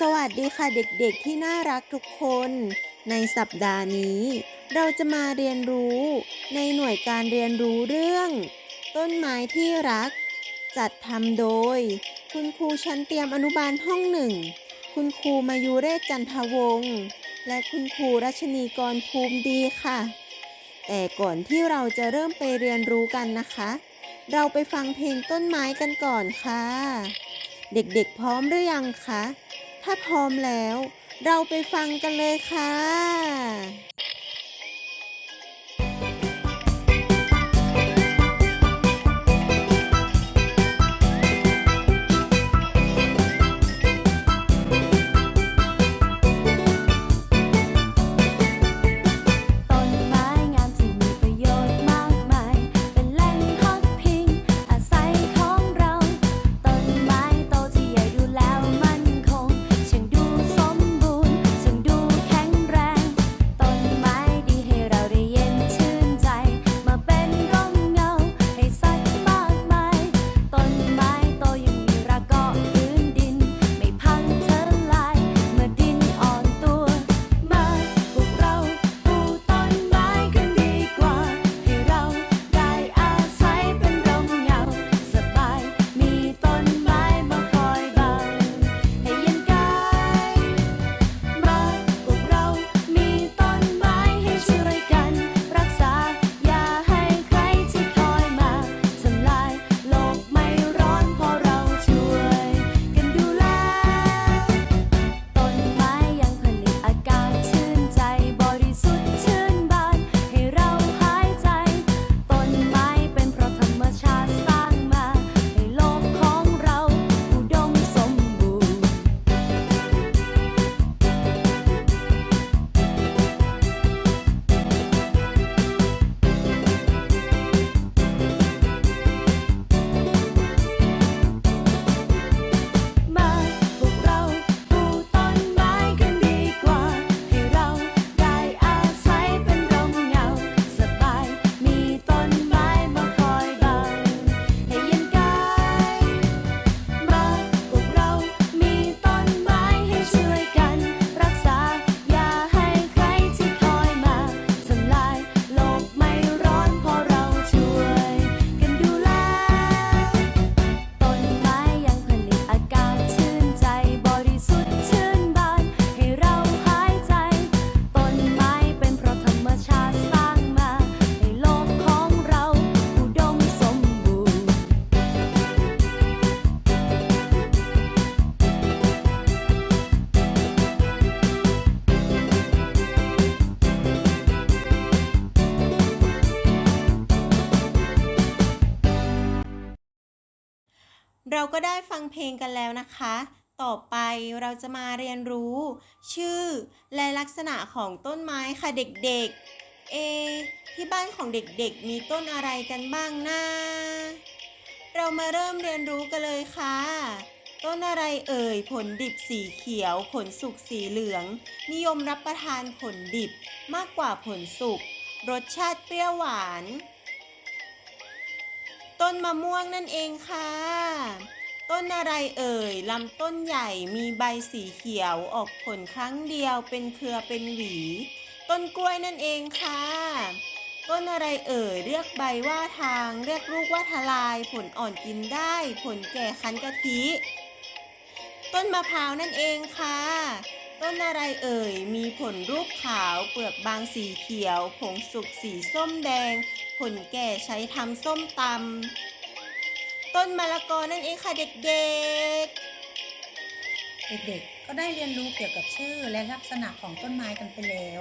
สวัสดีค่ะเด็กๆที่น่ารักทุกคน ในสัปดาห์นี้ เราจะมาเรียนรู้ ในหน่วยการเรียนรู้เรื่อง ต้นไม้ที่รัก จัดทำโดย คุณครูชั้นเตรียมอนุบาลห้องหนึ่ง คุณครูมายุเรศจันทวงศ์และคุณครูรัชนีกรภูมิดีค่ะ แต่ก่อนที่เราจะเริ่มไปเรียนรู้กันนะคะ เราไปฟังเพลงต้นไม้กันก่อนค่ะ เด็กๆพร้อมหรือยังคะ ถ้าพร้อมแล้ว เราไปฟังกันเลยค่ะ เราก็ได้ฟังเพลงกันแล้วนะคะ ต่อไปเราจะมาเรียนรู้ ชื่อและลักษณะของต้นไม้ค่ะเด็กๆ เอะที่บ้านของเด็กๆ มีต้นอะไรกันบ้างนะ เรามาเริ่มเรียนรู้กันเลยค่ะ ต้นอะไรเอ่ย ผลดิบสีเขียว ผลสุกสีเหลือง นิยมรับประทานผลดิบมากกว่าผลสุก รสชาติเปรี้ยวหวาน ต้นมะม่วงนั่นเองค่ะ ต้นอะไรเอ่ยลำต้นใหญ่มีใบสีเขียวออกผลครั้งเดียวเป็นเครือเป็นหวี ต้นกล้วยนั่นเองค่ะ ต้นอะไรเอ่ยเรียกใบว่าทาง เรียกลูกว่าทลาย ผลอ่อนกินได้ ผลแก่คั้นกะทิ ต้นมะพร้าวนั่นเองค่ะ ต้นอะไรเอ่ยมีผลรูปขาว เปลือกบางสีเขียว ผงสุกสีส้มแดง ผลแก่ใช้ทำส้มตำต้นมะละกอนั่นเองค่ะเด็กๆ เด็กๆ ก็ได้เรียนรู้เกี่ยวกับชื่อและลักษณะของต้นไม้กันไปแล้ว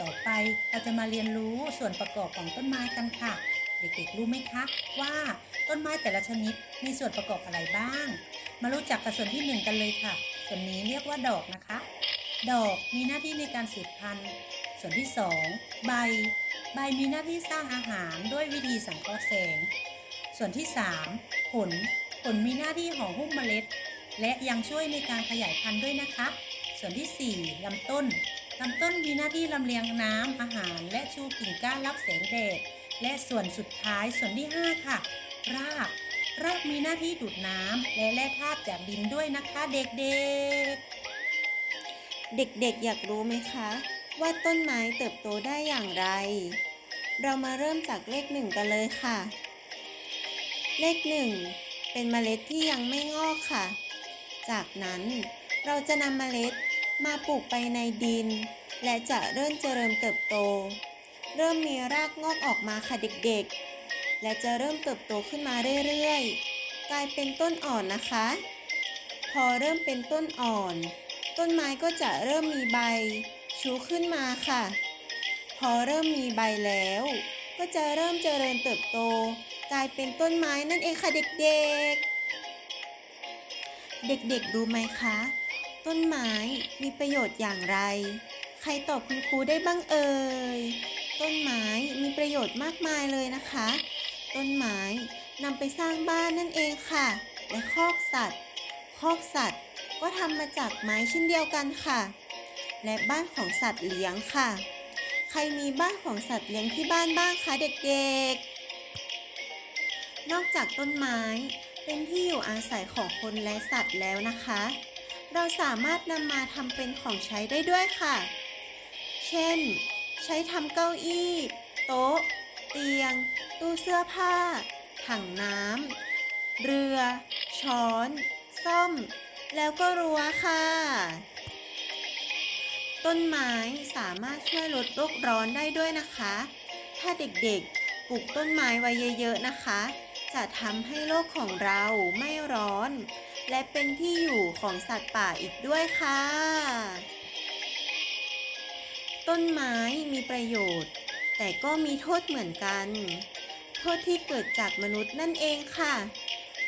ต่อไปเราจะมาเรียนรู้ส่วนประกอบของต้นไม้กันค่ะ เด็กๆ รู้ไหมคะ ว่าต้นไม้แต่ละชนิดมีส่วนประกอบอะไรบ้าง มารู้จักกับส่วนที่หนึ่งกันเลยค่ะ ส่วนนี้เรียกว่าดอกนะคะ ดอกมีหน้าที่ในการสืบพันธุ์ ส่วนที่สองใบ ใบมีหน้าที่สร้างอาหารด้วยวิธีสังเคราะห์แสง ส่วนที่สามผล ผลมีหน้าที่ห่อหุ้มเมล็ด และยังช่วยในการขยายพันธุ์ด้วยนะคะ ส่วนที่ 4 ลำต้น ลำต้นมีหน้าที่ลำเลียงน้ำอาหาร และชูกิ่งก้านรับแสงแดด และส่วนสุดท้ายส่วนที่ 5 ค่ะ ราก รากมีหน้าที่ดูดน้ำและแร่ธาตุจากดินด้วยนะคะ เด็กๆ เด็กๆ อยากรู้ไหมคะ ว่าต้นไม้เติบโตได้อย่างไร เรามาเริ่มจากเลขหนึ่งกันเลยค่ะ เลขหนึ่งเป็นเมล็ดที่ยังไม่งอกค่ะ จากนั้นเราจะนำเมล็ดมาปลูกไปในดิน และจะเริ่มเจริญเติบโต เริ่มมีรากงอกออกมาค่ะเด็กๆ และจะเริ่มเติบโตขึ้นมาเรื่อยๆ กลายเป็นต้นอ่อนนะคะ พอเริ่มเป็นต้นอ่อน ต้นไม้ก็จะเริ่มมีใบ ชูขึ้นมาค่ะ พอเริ่มมีใบแล้ว ก็จะเริ่มเจริญเติบโต กลายเป็นต้นไม้นั่นเองค่ะเด็กๆ เด็กๆรู้ไหมคะ ต้นไม้มีประโยชน์อย่างไร ใครตอบคุณครูได้บ้างเอ่ย ต้นไม้มีประโยชน์มากมายเลยนะคะ ต้นไม้นำไปสร้างบ้านนั่นเองค่ะ และคอกสัตว์ คอกสัตว์ก็ทำมาจากไม้เช่นเดียวกันค่ะ และบ้านของสัตว์เลี้ยงค่ะ ใครมีบ้านของสัตว์เลี้ยงที่บ้านบ้างคะเด็กๆ นอกจากต้นไม้ เป็นที่อยู่อาศัยของคนและสัตว์แล้วนะคะ เราสามารถนำมาทำเป็นของใช้ได้ด้วยค่ะ เช่น ใช้ทำเก้าอี้ โต๊ะ เตียง ตู้เสื้อผ้า ถังน้ำเรือ ช้อน ส้อม แล้วก็รั้วค่ะ ต้นไม้สามารถช่วยลดโลกร้อนได้ด้วยนะคะ ถ้าเด็กๆ ปลูกต้นไม้ไว้เยอะๆนะคะ จะทำให้โลกของเราไม่ร้อน และเป็นที่อยู่ของสัตว์ป่าอีกด้วยค่ะ ต้นไม้มีประโยชน์ แต่ก็มีโทษเหมือนกัน โทษที่เกิดจากมนุษย์นั่นเองค่ะ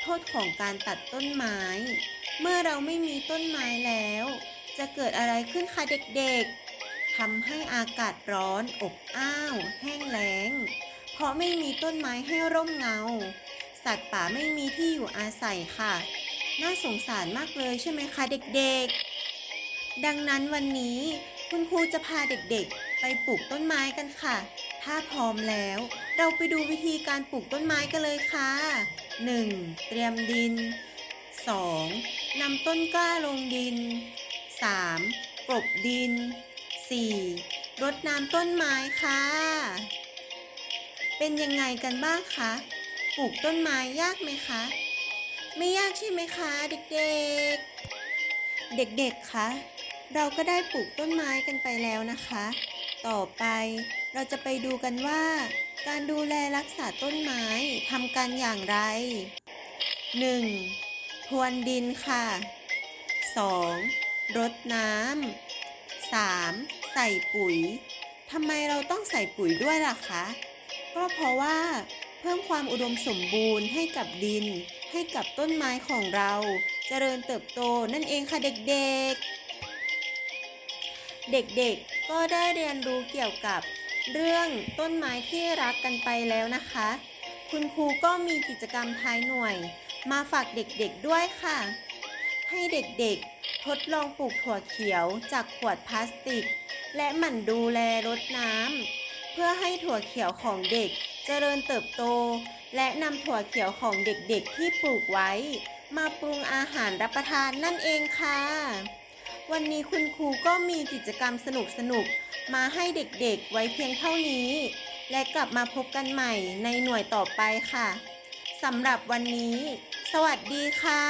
โทษของการตัดต้นไม้ เมื่อเราไม่มีต้นไม้แล้ว จะเกิดอะไรขึ้นคะเด็กๆทำให้อากาศร้อนอบอ้าว แห้งแล้ง เพราะไม่มีต้นไม้ให้ร่มเงา สัตว์ป่าไม่มีที่อยู่อาศัยค่ะ น่าสงสารมากเลยใช่ไหมคะเด็กๆ ดังนั้นวันนี้คุณครูจะพาเด็กๆ ไปปลูกต้นไม้กันค่ะ ถ้าพร้อมแล้ว เราไปดูวิธีการปลูกต้นไม้กันเลยค่ะ 1. เตรียมดิน 2. นำต้นกล้าลงดิน 3. กลบดิน 4. รดน้ำต้นไม้ค่ะ เป็นยังไงกันบ้างคะ ปลูกต้นไม้ยากไหมคะ ไม่ยากใช่ไหมคะ เด็กๆ เด็กๆ คะ เราก็ได้ปลูกต้นไม้กันไปแล้วนะคะ ต่อไปเราจะไปดูกันว่า การดูแลรักษาต้นไม้ทำกันอย่างไร 1. พรวนดินค่ะ 2. รดน้ำ 3. ใส่ปุ๋ยทำไมเราต้องใส่ปุ๋ยด้วยล่ะคะ ก็เพราะว่า เพิ่มความอุดมสมบูรณ์ให้กับดิน ให้กับต้นไม้ของเราจเจริญเติบโตนั่นเองค่ะเด็กๆ เด็กๆ ก็ได้เรียนรู้เกี่ยวกับเรื่องต้นไม้ที่รักกันไปแล้วนะคะ คุณครูก็มีกิจกรรมท้ายหน่วย มาฝากเด็กๆด้วยค่ะ ให้เด็กๆ ทดลองปลูกถั่วเขียวจากขวดพลาสติก และหมั่นดูแลรดน้ำเพื่อให้ถั่วเขียวของเด็กเจริญเติบโต และนำถั่วเขียวของเด็กๆที่ปลูกไว้ มาปรุงอาหารรับประทานนั่นเองค่ะ วันนี้คุณครูก็มีกิจกรรมสนุกๆมาให้เด็กๆไว้เพียงเท่านี้ และกลับมาพบกันใหม่ในหน่วยต่อไปค่ะสำหรับวันนี้ สวัสดีค่ะ